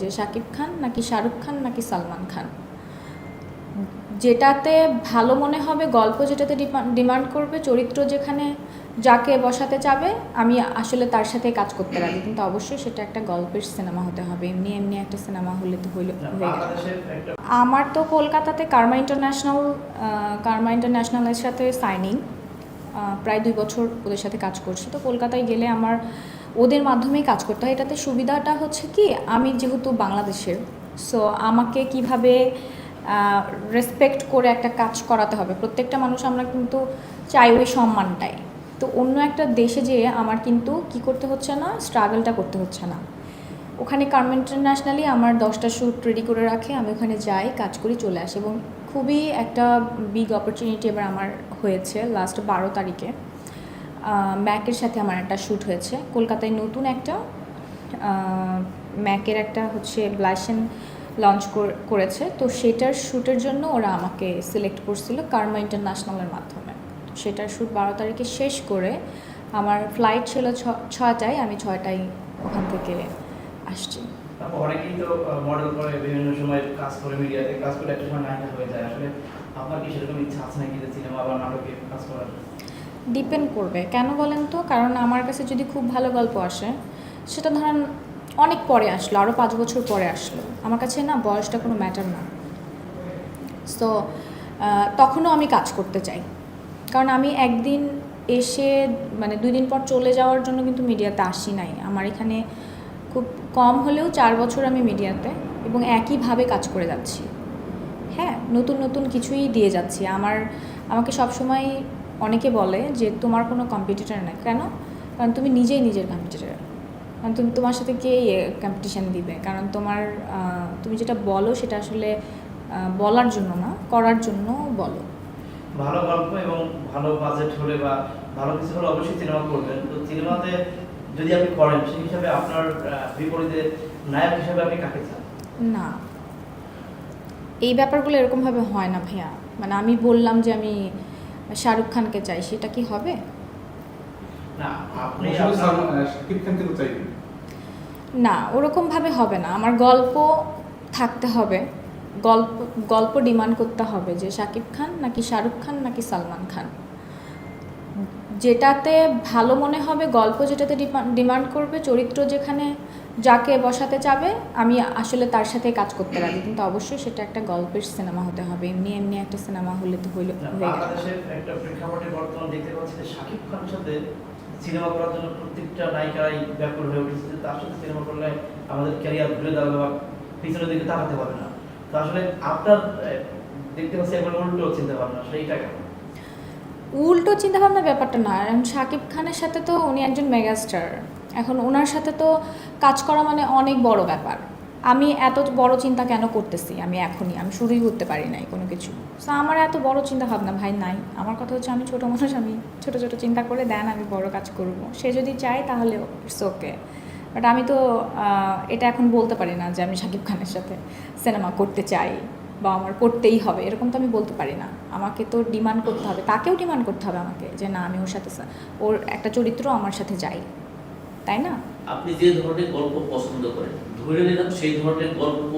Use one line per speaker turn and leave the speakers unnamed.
যে শাকিব খান নাকি শাহরুখ খান নাকি সালমান খান? যেটাতে ভালো মনে হবে গল্প যেটাতে ডিমান্ড করবে চরিত্র যেখানে যাকে বসাতে চাবে আমি আসলে তার সাথে কাজ করতে রাজি। কিন্তু অবশ্যই সেটা একটা গল্পের সিনেমা হতে হবে। এমনি এমনি একটা সিনেমা হলে তো হইল হয়ে গেল। আমার তো কলকাতাতে কার্মা ইন্টারন্যাশনাল কার্মা ইন্টারন্যাশনালের সাথে সাইনিং প্রায় দুই বছর ওদের সাথে কাজ করছি। তো কলকাতায় গেলে আমার ওদের মাধ্যমেই কাজ করতে হয়। এটাতে সুবিধাটা হচ্ছে কি, আমি যেহেতু বাংলাদেশের সো আমাকে কীভাবে রেসপেক্ট করে একটা কাজ করাতে হবে। প্রত্যেকটা মানুষ আমরা কিন্তু চাই ওই সম্মানটাই। তো অন্য একটা দেশে যেয়ে আমার কিন্তু কি করতে হচ্ছে না স্ট্রাগলটা করতে হচ্ছে না। ওখানে কার্ম ইন্টারন্যাশনালি আমার দশটা শ্যুট রেডি করে রাখে, আমি ওখানে যাই, কাজ করি, চলে আসি। এবং খুবই একটা বিগ অপরচুনিটি এবার আমার হয়েছে লাস্ট বারো তারিখে। ম্যাকের সাথে আমার একটা শ্যুট হয়েছে। কলকাতায় নতুন একটা ম্যাকের একটা হচ্ছে ব্লাশন লঞ্চ করেছে। তো সেটার শ্যুটের জন্য ওরা আমাকে সিলেক্ট করছিল কার্মা ইন্টারন্যাশনালের মাধ্যমে। সেটার শ্যুট বারো তারিখে শেষ করে আমার ফ্লাইট ছিল ছ- ছয়টায়, আমি ছয়টায় ওখান থেকে আসছি।
কাজ করে কি সেরকম ইচ্ছা আছে সিনেমা বা নাটকে কাজ করার?
ডিপেন্ড করবে। কেন বলেন তো? কারণ আমার কাছে যদি খুব ভালো গল্প আসে, সেটা ধরেন অনেক পরে আসলো আরও পাঁচ বছর পরে আসলো। আমার কাছে না বয়সটা কোনো ম্যাটার না। সো তখনও আমি কাজ করতে চাই। কারণ আমি একদিন এসে মানে দুই দিন পর চলে যাওয়ার জন্য কিন্তু মিডিয়াতে আসি নাই। আমার এখানে খুব কম হলেও চার বছর আমি মিডিয়াতে এবং একইভাবে কাজ করে যাচ্ছি। হ্যাঁ নতুন নতুন কিছুই দিয়ে যাচ্ছি। আমার, আমাকে সবসময় অনেকে বলে যে তোমার কোনো কম্পিটিটার নেই। কেন? কারণ তুমি নিজেই নিজের কম্পিটিটর কারণ তুমি তোমার সাথে কে কম্পিটিশান দিবে? কারণ তোমার তুমি যেটা বলো সেটা আসলে বলার জন্য না করার জন্য বলো।
ভালো গল্প এবং ভালো বাজেট হলে বা ভালো কিছু হলে অবশ্যই সিনেমা করবেন। তো সিনেমাতে যদি আপনি করেন সেই হিসাবে আপনার বিপরীতে নায়ক হিসাবে আপনি কাকে চান?
না। এই ব্যাপারগুলো এরকমভাবে হয় না ভাইয়া। মানে আমি বললাম যে আমি শাহরুখ খানকে চাই সেটা কি হবে?
না
ওরকমভাবে হবে না। আমার গল্প থাকতে হবে। গল্প গল্প ডিমান্ড করতে হবে যে শাকিব খান নাকি শাহরুখ খান নাকি সালমান খান। যেটাতে ভালো মনে হবে গল্প যেটাতে ডিমান্ড করবে চরিত্র যেখানে যাকে বসাতে চাবে আমি আসলে তার সাথে কাজ করতে রাজি। কিন্তু অবশ্যই সেটা একটা গল্পের সিনেমা হতে হবে। এমনি এমনি একটা সিনেমা হলে তো হইল
না,
গেল।
বাংলাদেশের একটা প্রেক্ষাপটে বর্তমান দেখতে পাচ্ছি শাকিব খানের সাথে সিনেমা করার জন্য প্রত্যেকটা নায়িকারাই ব্যাকুল হয়ে উঠেছে তার সাথে সিনেমা করলে আমাদের ক্যারিয়ার ঘুরে দাঁড়াবে বা পিছনের দিকে তাকাতে পারবে না। তো আসলে আপনার দেখতে পাচ্ছি একবার উল্টো চিন্তা ভাবনা আসলে এইটা কেন
উল্টো চিন্তাভাবনা ব্যাপারটা না। এখন শাকিব খানের সাথে তো উনি একজন মেগাস্টার। এখন ওনার সাথে তো কাজ করা মানে অনেক বড় ব্যাপার। আমি এত বড় চিন্তা কেন করতেছি? আমি এখনই, আমি শুরুই করতে পারি নাই কোনো কিছু। সো আমার এত বড় চিন্তা ভাবনা ভাই নাই। আমার কথা হচ্ছে আমি ছোটো মানুষ, আমি ছোট ছোট চিন্তা করে দেন আমি বড় কাজ করব। সে যদি চায় তাহলে ইটস ওকে বাট আমি তো এটা এখন বলতে পারি না যে আমি শাকিব খানের সাথে সিনেমা করতে চাই। বা আমার করতেই হবে। এরকম তো আমি বলতে পারি না। আমাকে তো ডিমান্ড করতে হবে। তাকেও ডিমান্ড করতে হবে আমাকে? যে না, আমি ওর সাথে ওর একটা চরিত্র আমার সাথে যাই তাই না?
আপনি যে ধরনের গল্প পছন্দ করেন, ধরে নিলাম সেই ধরনের গল্প